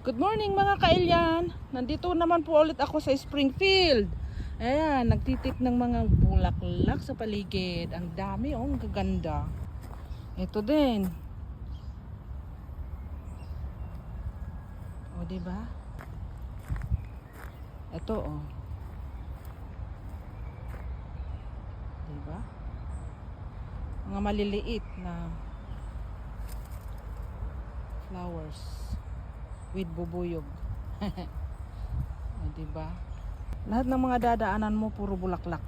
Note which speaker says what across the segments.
Speaker 1: Good morning mga kailyan. Nandito naman po ulit ako sa Springfield. Ayan, nagtitik ng mga bulaklak sa paligid. Ang dami oh, ang gaganda. Ito din. O, di ba? Ito oh. Di ba? Mga maliliit na flowers with bubuyog. o, diba? Lahat ng mga dadaanan mo puro bulaklak.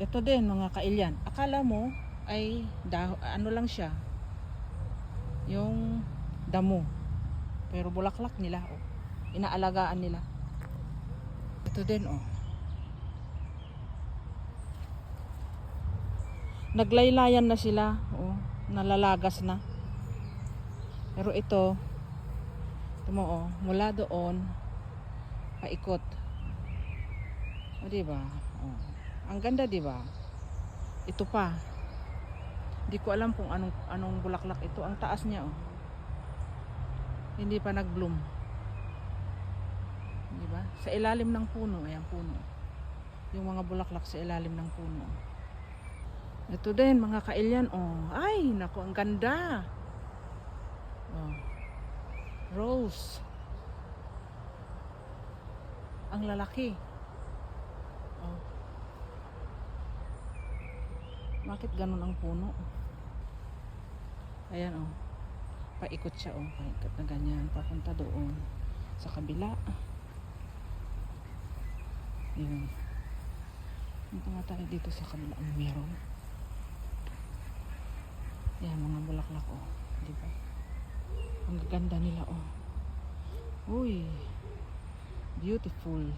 Speaker 1: Ito din mga kailyan. Akala mo ay ano lang siya. Yung damo. Pero bulaklak nila oh. Inaalagaan nila. Ito din oh. Naglaylayan na sila. Oh, nalalagas na. Pero ito, ito mo oh, mula doon, paikot. O, di ba? Oh. Ang ganda, di ba? Ito pa. Hindi ko alam kung anong anong bulaklak ito. Ang taas niya, oh. Hindi pa nag-bloom. Di ba? Sa ilalim ng puno, ayan puno. Yung mga bulaklak sa ilalim ng puno. Ito din, mga kailyan, oh. Ay, naku, ang ganda. Oh. Rose. Ang lalaki. Oh. Bakit ganun ang puno? Ayan, oh. Paikot siya, oh. Paikot na ganyan. Papunta doon. Sa kabila. Ayan. Punta nga tayo dito sa kabila. Ano meron? Yan, mga bulaklak, oh. Di ba? Ang ganda nila, oh. Uy. Beautiful.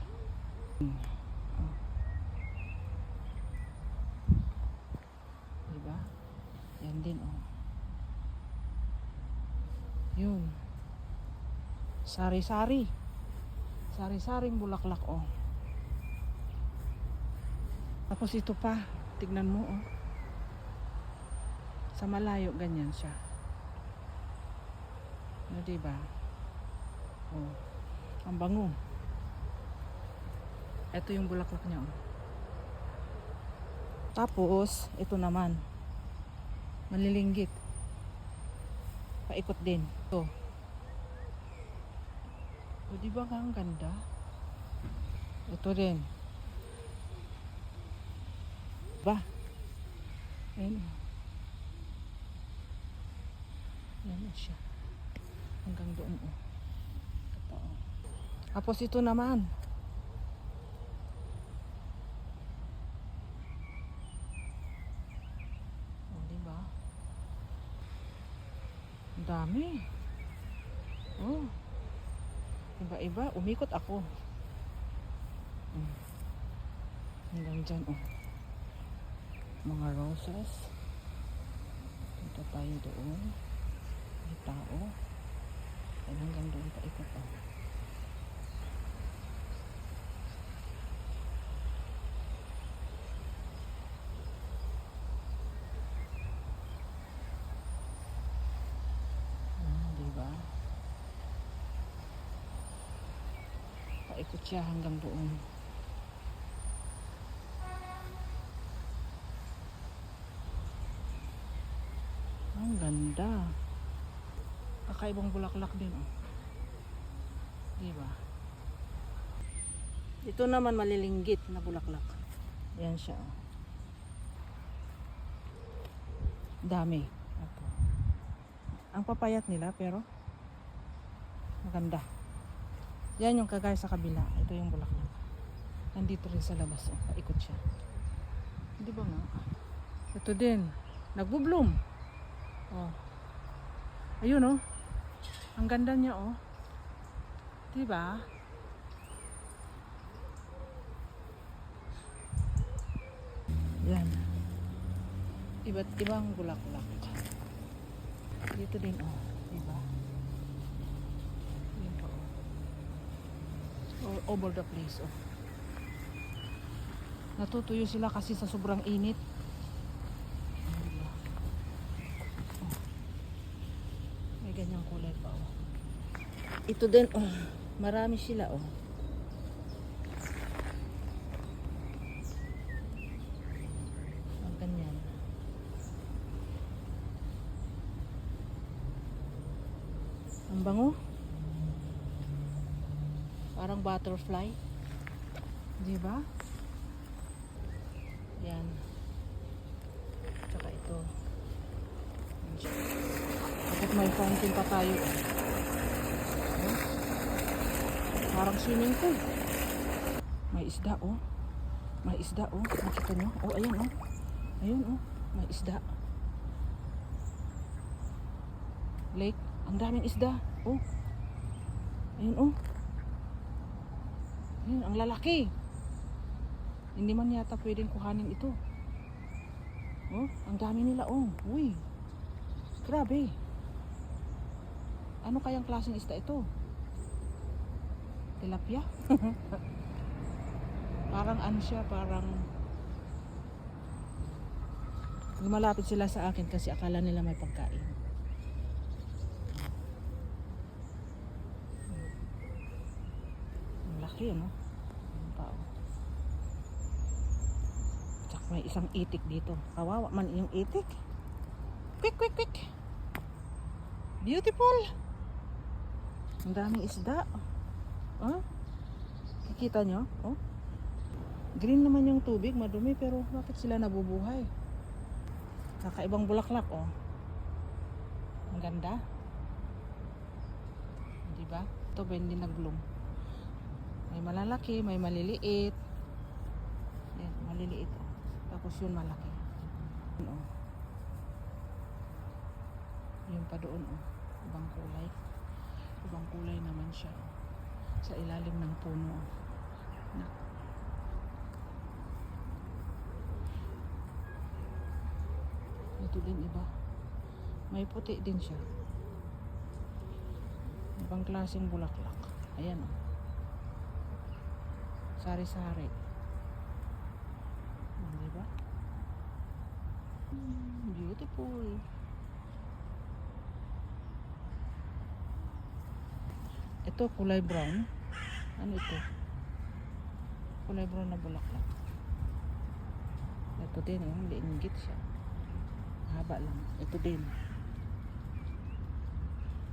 Speaker 1: Oh. Di ba? Yan din, oh. Yun. Sari-sari. Sari-saring bulaklak, oh. Tapos ito pa. Tignan mo, oh. Sa malayo, ganyan siya. Ano, diba? Oh. Ang bango. Ito yung bulaklak niya. Tapos, ito naman. Malilinggit. Paikot din. Ito. O, di ba nga ang ganda? Ito din. Ba? Ayun. oh. Yan na siya. Hanggang doon oh. Ito oh. Tapos ito naman. Oh, di ba? Ang dami. Oh. Iba-iba. Umikot ako. Mm. Hanggang dyan oh. Mga roses. Punta tayo doon. May tao. Ay hanggang doon pa ikot oh. Hmm, di ba? Paikot siya hanggang doon. Ang ganda. Kakaibang bulaklak din, oh. Di ba? Ito naman malilinggit na bulaklak. Yan siya, oh. Dami. Ito. Ang papayat nila, pero maganda. Yan yung kagaya sa kabila. Ito yung bulaklak. Nandito rin sa labas, oh. Paikot siya. Di ba nga? Ito din. Nagbo-bloom. Oh. Ayun oh. Ang ganda niya oh. 'Di ba? Yan. Iba't ibang bulaklak. Dito din oh, 'di ba? Po. oh. Over the place oh. Natutuyo sila kasi sa sobrang init. Ayan, diba? Oh. ibang kulay pa oh. Ito din oh. Marami sila oh. Ang ganyan. Ang bango. Parang butterfly. Di ba? Yan. Tsaka ito. Yan siya. Bakit may fountain pa tayo? Oh. Pool. May isda oh. May isda oh. Nakita nyo? Oh, ayan oh. Ayun oh. May isda. Lake. Ang daming isda. Oh. Ayun oh. Ayun, ang lalaki. Hindi man yata pwedeng kuhanin ito. Oh, ang dami nila oh. Uy. Grabe. Ano kayang klaseng isda ito? Tilapia? parang ano siya, parang lumalapit sila sa akin kasi akala nila may pagkain. Ang laki, ano? Ang tao. Tsaka may isang itik dito. Kawawa man yung itik. Quick, quick, quick. Beautiful. Ang daming isda. Oh? Kikita nyo? Oh? Green naman yung tubig, madumi, pero bakit sila nabubuhay? Kakaibang bulaklak, oh. Ang ganda. Di ba? Ito ba hindi nag-bloom? May malalaki, may maliliit. Yan, maliliit, oh. Tapos yun malaki. Yun, oh. Yun pa doon, oh. Ibang kulay. Ibang kulay naman siya. oh. Sa ilalim ng puno. Na. Ito din iba. May puti din siya. Ibang klaseng bulaklak. Ayan oh. Sari-sari. Hmm, Di ba? Hmm, beautiful. Ito kulay brown. Ano ito? Kulay brown na bulaklak. Ito din, oh, liinggit siya. Haba lang. Ito din.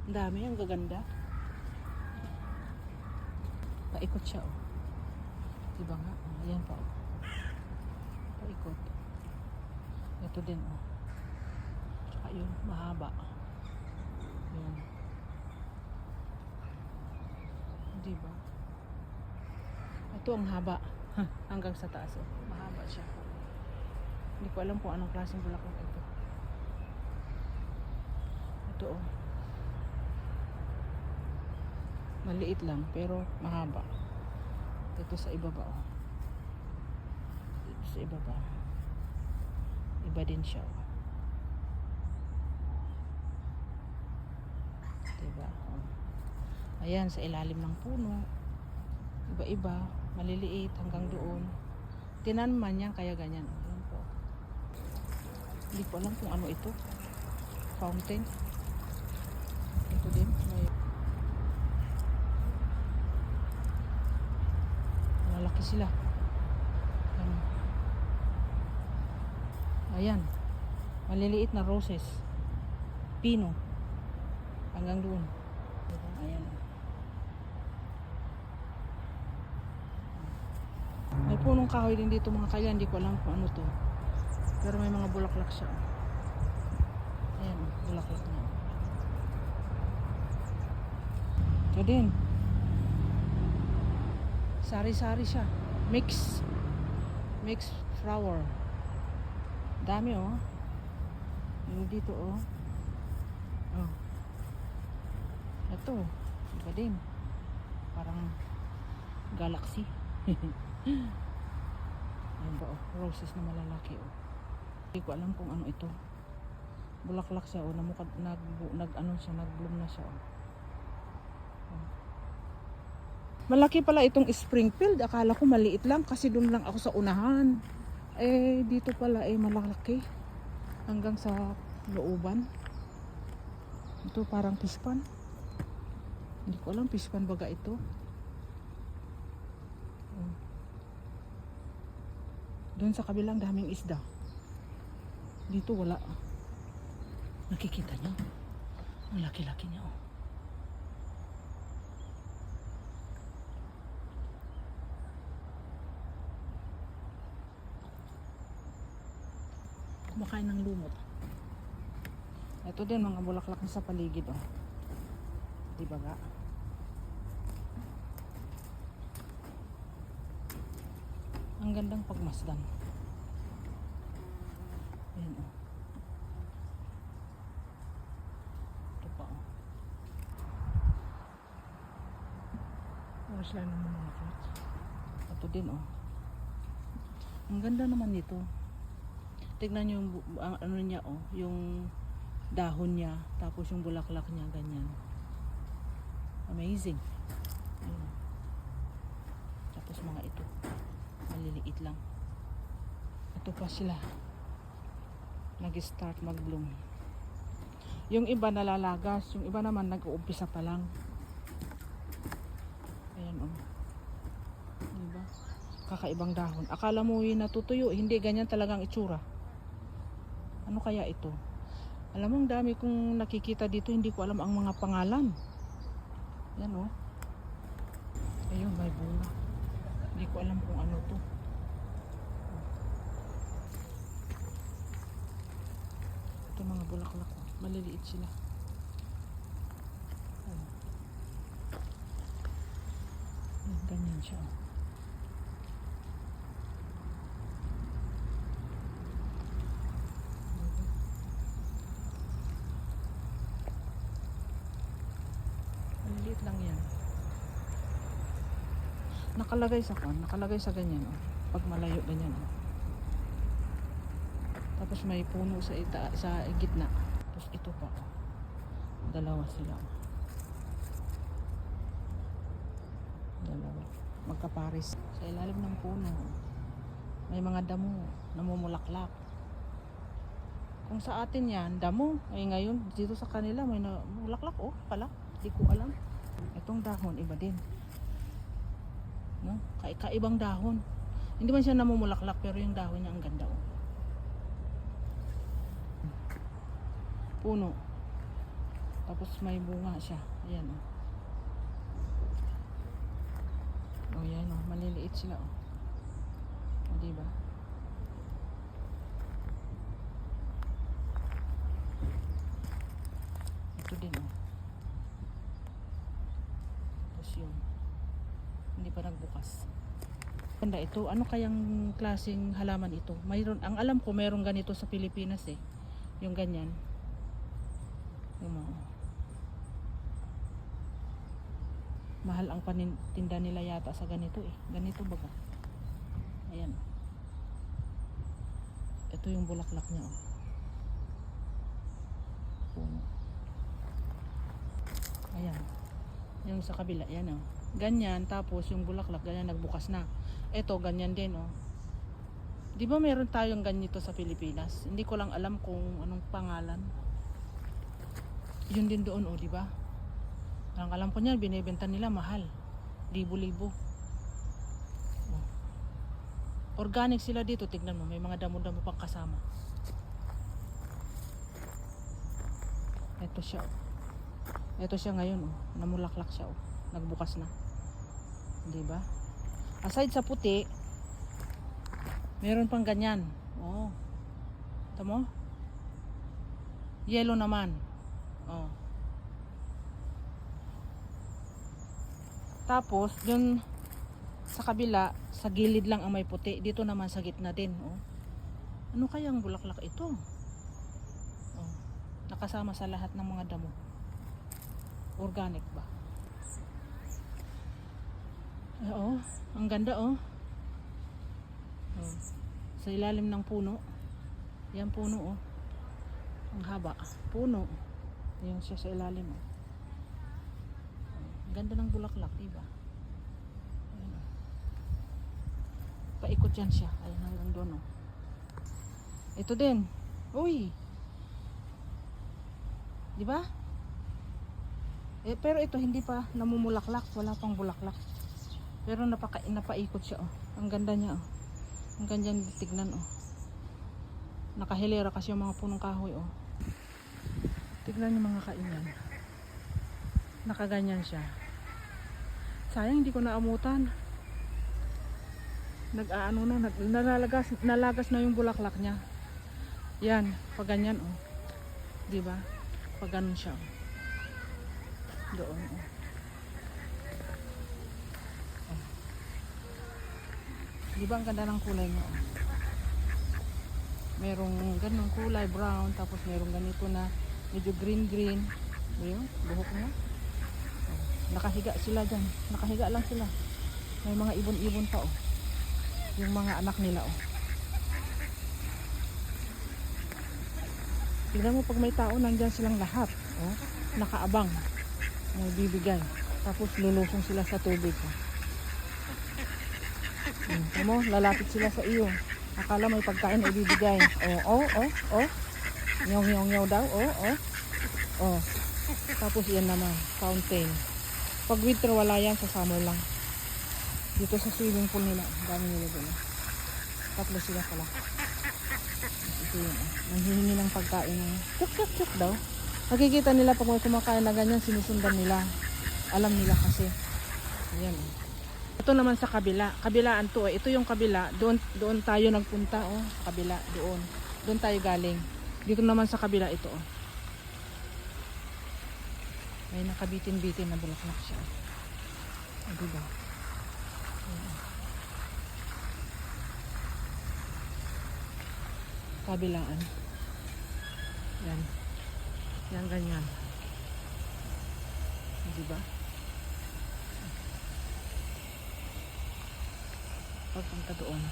Speaker 1: Ang dami, ang gaganda. Paikot siya, oh. Diba nga? Oh, ayan pa, oh. Paikot. Ito din, oh. Tsaka yun, mahaba. Yun. Diba? Ito ang haba. Hanggang sa taas, oh. Mahaba siya. Hindi ko alam kung anong klaseng bulaklak ito. Ito oh. Maliit lang pero mahaba. Ito sa ibaba oh. Ito sa ibaba. Iba din siya oh. Diba? Oh. Ayan sa ilalim ng puno. Iba-iba, maliliit hanggang doon. Tinanman yan kaya ganyan. Ayan po. Hindi ko alam kung ano ito. Fountain. Ito din. May Malaki sila. Ayan. Ayan. Maliliit na roses. Pino. Hanggang doon. Ayan. May punong kahoy din dito mga kaya. Hindi ko alam kung ano to. Pero may mga bulaklak siya. Ayan, bulaklak niya. Ito din. Sari-sari siya. Mix. Mix flower. Dami oh. Yung dito oh. Oh. Ito. Iba din. Parang galaxy. Ayan ba oh. Roses na malalaki oh. Hindi ko alam kung ano ito. Bulaklak siya oh. Namukad, nag, nag, ano siya, nag-bloom na siya oh. Oh. Malaki pala itong Springfield. Akala ko maliit lang kasi doon lang ako sa unahan. Eh, dito pala eh malaki. Hanggang sa looban. Ito parang fish pan. Hindi ko alam fish pan baga ito. Oh. Doon sa kabilang daming isda. Dito wala. Nakikita niyo? Ang laki-laki niya oh. Kumakain ng lumot. Ito din mga bulaklak sa paligid oh. Di ba ga? Ang gandang pagmasdan. Ayan oh. Ito pa oh. Oras lang naman mga fruits. Ito din oh. Ang ganda naman nito. Tignan niyo yung ano niya oh, yung dahon niya, tapos yung bulaklak niya ganyan. Amazing. Ayun. Tapos mga ito, maliliit lang. Ito pa sila. Nag-start mag-bloom. Yung iba nalalagas, yung iba naman nag-uumpisa pa lang. Ayan oh. Diba? Kakaibang dahon. Akala mo yung natutuyo, hindi ganyan talagang itsura. Ano kaya ito? Alam mo, ang dami kong nakikita dito, hindi ko alam ang mga pangalan. Yan oh. Ayun, may bunga. Hindi ko alam kung ano to. Ito mga bulaklak. oh. Maliliit sila. Ganyan siya. oh. Maliliit lang yan. Nakalagay sa kon, nakalagay sa ganyan oh. Pag malayo ganyan oh. Tapos may puno sa ita sa gitna. Tapos ito pa oh. Dalawa sila. oh. Dalawa. Magkaparis. Sa ilalim ng puno. May mga damo namumulaklak. Kung sa atin yan, damo. Ay ngayon, dito sa kanila may namulaklak oh pala. Hindi ko alam. Itong dahon, iba din. No? Ka kaibang dahon. Hindi man siya namumulaklak pero yung dahon niya ang ganda oh. Puno. Tapos may bunga siya. Ayan oh. Oh, yan oh. Maliliit sila oh. O, diba? Ito din oh. Tapos yun. Hindi pa nagbukas. Ganda ito. Ano kayang klaseng halaman ito? Mayroon, ang alam ko mayroong ganito sa Pilipinas eh. Yung ganyan. Yung mga, mahal ang paninda nila yata sa ganito eh. Ganito baga. Ayan. Ito yung bulaklak niya oh. Puno. Ayan. Yung sa kabila, yan oh. Ganyan, tapos yung bulaklak, ganyan nagbukas na. Ito, ganyan din oh. Di ba meron tayong ganito sa Pilipinas? Hindi ko lang alam kung anong pangalan. Yun din doon oh, di ba? Ang alam ko niyan, binibenta nila mahal. Libo-libo. Oh. Organic sila dito, tignan mo, may mga damo-damo pang kasama. Ito siya. oh. Ito siya ngayon, oh. namulaklak siya. Oh. Nagbukas na. Di ba? Aside sa puti, meron pang ganyan. Oh. Ito mo? Yellow naman. Oh. Tapos, dun sa kabila, sa gilid lang ang may puti. Dito naman sa gitna din. Oh. Ano kayang bulaklak ito? Oh. Nakasama sa lahat ng mga damo. Organic ba? Oh, ang ganda oh. oh. Sa ilalim ng puno. Yan puno oh. Ang haba. Puno. Yan siya sa ilalim oh. Ang ganda ng bulaklak, diba? Ayan, oh. Paikot yan siya. Ayan hanggang doon oh. Ito din. Uy. Di ba? Eh, pero ito hindi pa namumulaklak, wala pang bulaklak. Pero napaka, napaikot siya oh. Ang ganda niya oh. Ang ganda niya tignan oh. Nakahilera kasi yung mga punong kahoy oh. Tignan yung mga kainan. Nakaganyan siya. Sayang hindi ko naamutan. Nag-aano na, nag, nalalagas, nalagas na yung bulaklak niya. Yan, pag ganyan oh. 'Di ba? Pag ganun siya. oh. Doon oh. Di ba ang ganda ng kulay mo? Merong ganong kulay brown, tapos merong ganito na medyo green green. Ayun, buhok niya. Oh. Nakahiga sila dyan. Nakahiga lang sila. May mga ibon-ibon pa oh. Yung mga anak nila oh. Tignan mo pag may tao, nandyan silang lahat. Oh. Nakaabang. May bibigay. Tapos lulusong sila sa tubig. Oh. Hmm, tignan mo, lalapit sila sa iyo. Akala may pagkain na ibibigay. Oh, oh, oh, oh. Nyong, nyong, nyong daw. Oh, oh. Oh. Tapos yan naman, fountain. Pag winter, wala yan. Sa summer lang. Dito sa swimming pool nila. Dami nila doon. Tatlo sila pala. Ito yun. Oh. Nanghihingi ng pagkain. Chuk, chuk, chuk daw. Nakikita nila pag may kumakain na ganyan, sinusundan nila. Alam nila kasi. Ayan. Oh. Ito naman sa kabila. Kabilaan to eh. Ito yung kabila. Doon, doon tayo nagpunta oh. Kabila. Doon. Doon tayo galing. Dito naman sa kabila ito oh. May nakabitin-bitin na bulaklak siya. O, diba? Kabilaan. Yan. Yan ganyan. O, Diba? Pagpunta doon.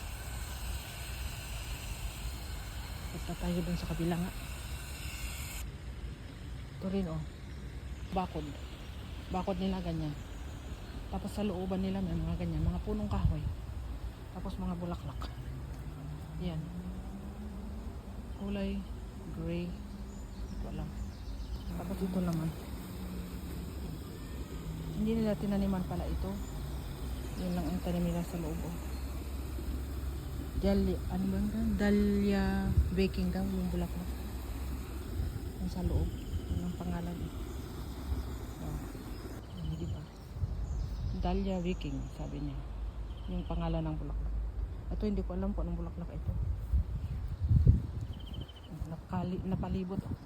Speaker 1: Punta tayo doon sa kabila nga. Ito rin oh bakod. Bakod nila ganyan. Tapos sa looban nila may mga ganyan, mga punong kahoy. Tapos mga bulaklak. Yan. Kulay gray. Alam. Tapos ito naman. Hindi nila tinaniman pala ito. Yun lang ang tanim nila sa loob. Oh. Dahlia, ano ba yun? Dahlia baking daw yung bulaklak. Yung sa loob. Yun ang pangalan. Oh. Ano, di ba? Dahlia Viking, sabi niya. Yung pangalan ng bulaklak. Ito hindi ko alam po anong bulaklak ito. Napakali, napalibot. oh.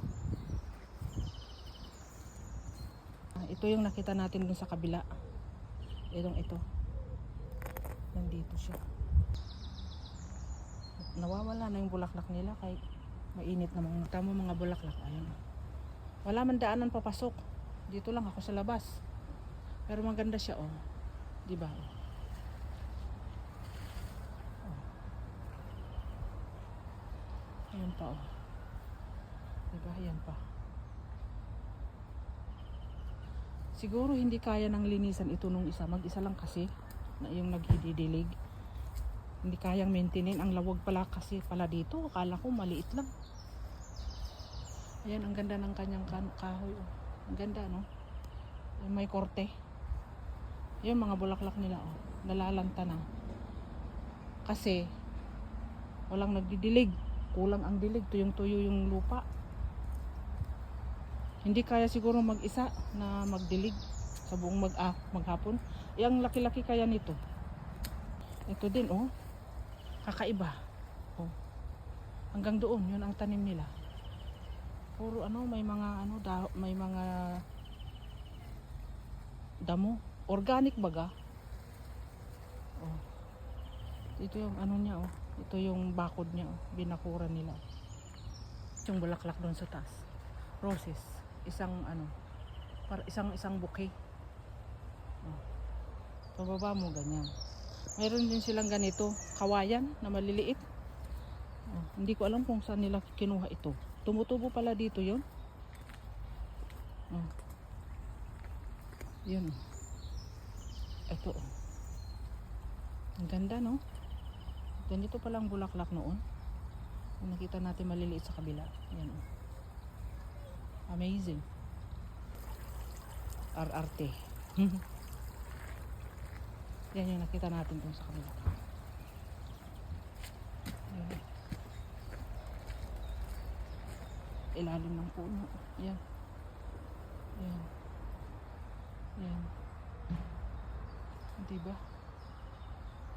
Speaker 1: Ah, ito yung nakita natin dun sa kabila. Itong ito. Nandito siya. Nawawala na yung bulaklak nila kahit mainit na mga tamo mga bulaklak. Ayun. Wala man daanan papasok. Dito lang ako sa labas. Pero maganda siya oh. 'Di ba? Oh. Ayan pa oh. 'Di ba? Ayan pa. Siguro hindi kaya ng linisan ito nung isa. Mag-isa lang kasi na yung naghididilig. Hindi kayang maintain ang lawag pala kasi pala dito. Akala ko maliit lang. Ayan, ang ganda ng kanyang kan- kahoy. Oh. Ang ganda, no? May korte. Yung mga bulaklak nila, oh. Nalalanta na. Kasi, walang nagdidilig. Kulang ang dilig. Tuyong-tuyo yung lupa. Hindi kaya siguro mag-isa na magdilig sa buong mag ah, maghapon. Yung laki-laki kaya nito. Ito din, oh. Kakaiba. Oh. Hanggang doon, yun ang tanim nila. Puro ano, may mga ano, da, may mga damo. Organic baga. Oh. Ito yung ano niya, oh. Ito yung bakod niya, oh. Binakura nila. Yung bulaklak doon sa taas. Roses. Isang ano, para isang isang bouquet. Oh. Pababa mo ganyan. Mayroon din silang ganito, kawayan na maliliit. Oh, hindi ko alam kung saan nila kinuha ito. Tumutubo pala dito 'yon. Oh. 'Yun. Ito. oh. Ang ganda, no? Ganito pala ang bulaklak noon. Nakita natin maliliit sa kabila. Yan. oh. Amazing. RRT. Yan yung nakita natin dun sa kanila. Yan. Ilalim ng puno. Yan. Yan. Yan. Diba?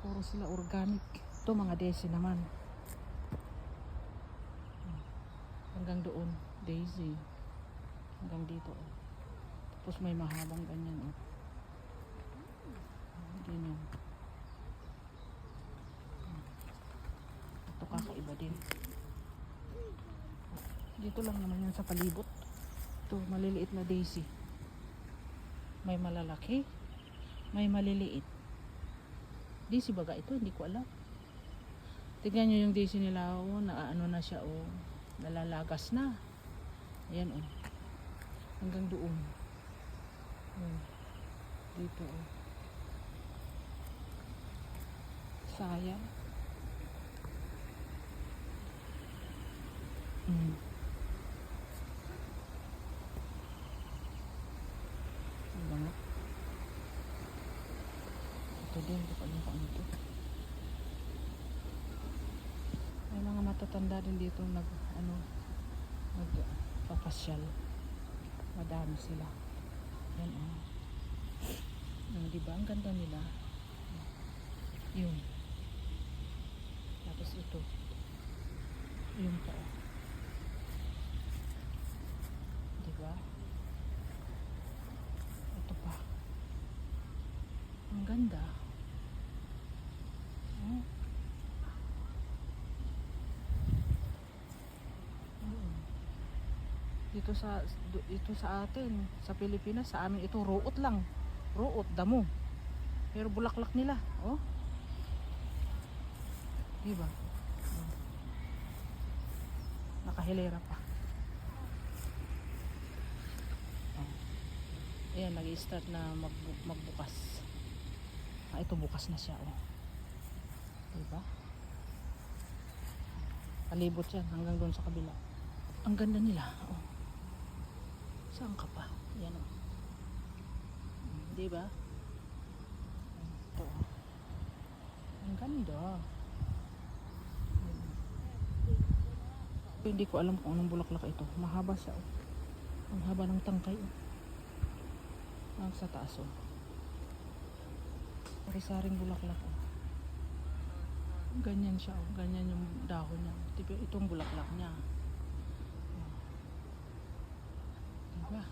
Speaker 1: Puro sila organic. Ito mga desi naman. Hanggang doon, daisy. Hanggang dito. Tapos may mahabang ganyan. Oh. Ganyan. Ito kakaiba din. Dito lang naman yan sa palibot. Ito, maliliit na daisy. May malalaki. May maliliit. Daisy baga ito, hindi ko alam. Tignan nyo yung daisy nila, oh, na ano na siya, oh, nalalagas na. Ayan, oh. Hanggang doon. Oh. Dito, oh. Sayang. Mm. Bango. Ito din, hindi ko alam kung ano. May mga matatanda din dito nag, ano, nagpapasyal. Madami sila. Yan, oh. Yung, di ba? Ang ganda nila. Yun. Tapos ito. Yun pa. oh. Di ba? Ito pa. Ang ganda. Oh. Dito sa ito sa atin, sa Pilipinas, sa amin ito ruot lang. Ruot, damo. Pero bulaklak nila, oh. Diba? Oh. Nakahilera pa. Oh. Ayan, nag-start na magbu- magbukas. Ah, ito bukas na siya, oh. Diba? Palibot yan hanggang doon sa kabila. Ang ganda nila, oh. Saan ka pa? Yan, oh. Diba? Ito, oh. Ang ganda. Yan, oh. Hindi ko alam kung anong bulaklak ito. Mahaba siya, oh. Ang haba ng tangkay, oh. Ang sa taas, oh. Sari-saring bulaklak, oh. Ganyan siya, oh. Ganyan yung dahon niya. Tipo, itong bulaklak niya. Diba?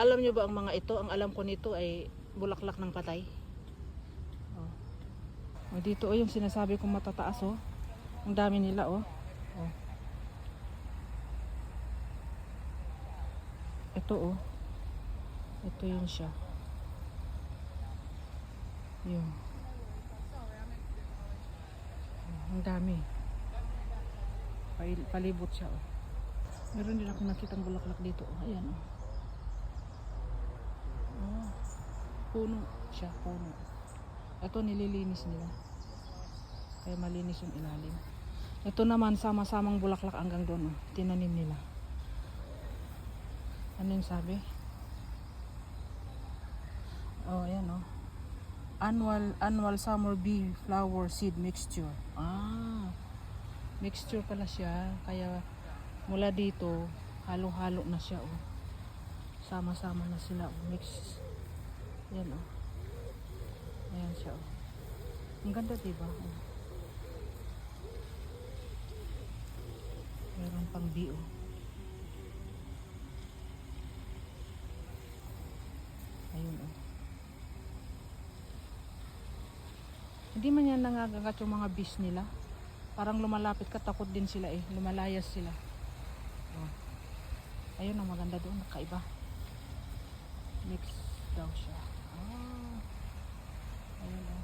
Speaker 1: Alam niyo ba ang mga ito? Ang alam ko nito ay bulaklak ng patay. Oh. Oh, dito oh, yung sinasabi kong matataas oh. Ang dami nila. Oh. Ito oh. Ito yun siya. Yun. Ang dami. Pal- Palibot siya oh. Meron din ako nakitang bulaklak dito oh. Ayan oh. Oh. Puno siya, puno. Ito nililinis nila. Kaya malinis yung ilalim. Ito naman sama-samang bulaklak hanggang doon. Oh. Tinanim nila. Ano yung sabi? Oh, ayan oh. Annual annual summer bee flower seed mixture. Ah. Mixture pala siya. Kaya mula dito halo-halo na siya oh. Sama-sama na sila oh. Mix. Yan oh. Ayan siya oh. Ang ganda diba? Oh. Meron pang bee oh. Ayun oh. Hindi man yan nangangagat yung mga bees nila. Parang lumalapit ka, takot din sila eh. Lumalayas sila. Oh. Ayun ang maganda doon, nakaiba. Mix daw siya. Ah. Ayun oh.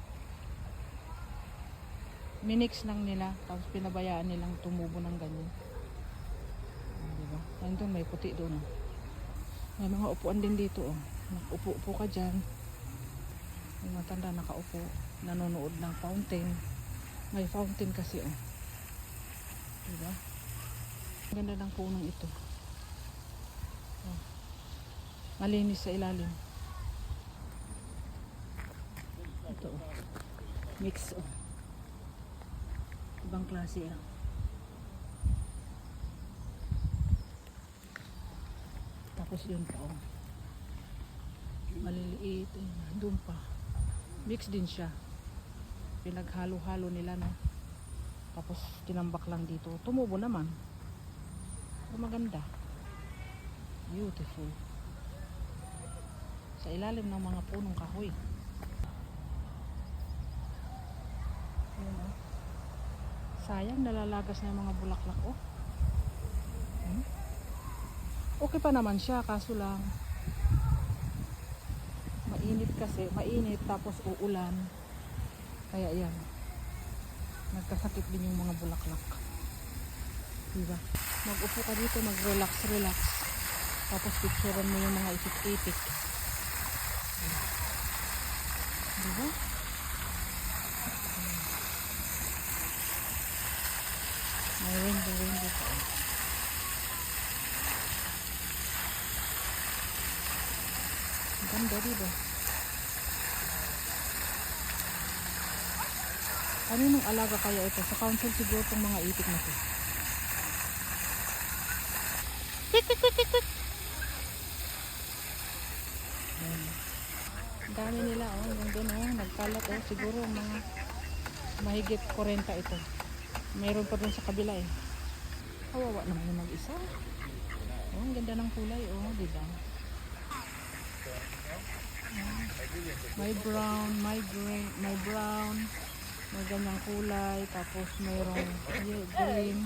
Speaker 1: Minix lang nila, tapos pinabayaan nilang tumubo ng ganyan. Oh, diba? Ayun doon, may puti doon. Oh. May mga upuan din dito oh. Upo-upo ka dyan. May matanda nakaupo. Nanonood ng fountain. May fountain kasi oh. Diba? Ganda ng punong ito. Oh. Malinis sa ilalim. Ito oh. Mix oh. Ibang klase ah. Tapos yun pa oh. Maliliit. Doon pa. Mix din siya. Pinaghalo-halo nila no. Tapos tinambak lang dito. Tumubo naman. Pero maganda. Beautiful. Sa ilalim ng mga punong kahoy. Ayan, oh. Sayang nalalagas na yung mga bulaklak oh. Hmm? Okay pa naman siya kaso lang mainit kasi, mainit tapos uulan. Kaya yan. Nagkasakit din yung mga bulaklak. Diba? Mag-upo ka dito, mag-relax, relax. Tapos picturean mo yung mga itik-itik. Diba? May rainbow, rainbow pa. Ang Ganda diba? Kaninong alaga kaya ito? Sa council siguro itong mga itik na to. Kwik, kwik, kwik, kwik, kwik. Ayan. Ang dami nila oh, yung doon oh, nagkalat oh, siguro mga mahigit 40 ito. Meron pa dun sa kabila eh. Kawawa naman yung mag-isa. Oh, ang ganda ng kulay oh, di ba? Oh, May brown, may green, may brown, may ganyang kulay, tapos mayroong green,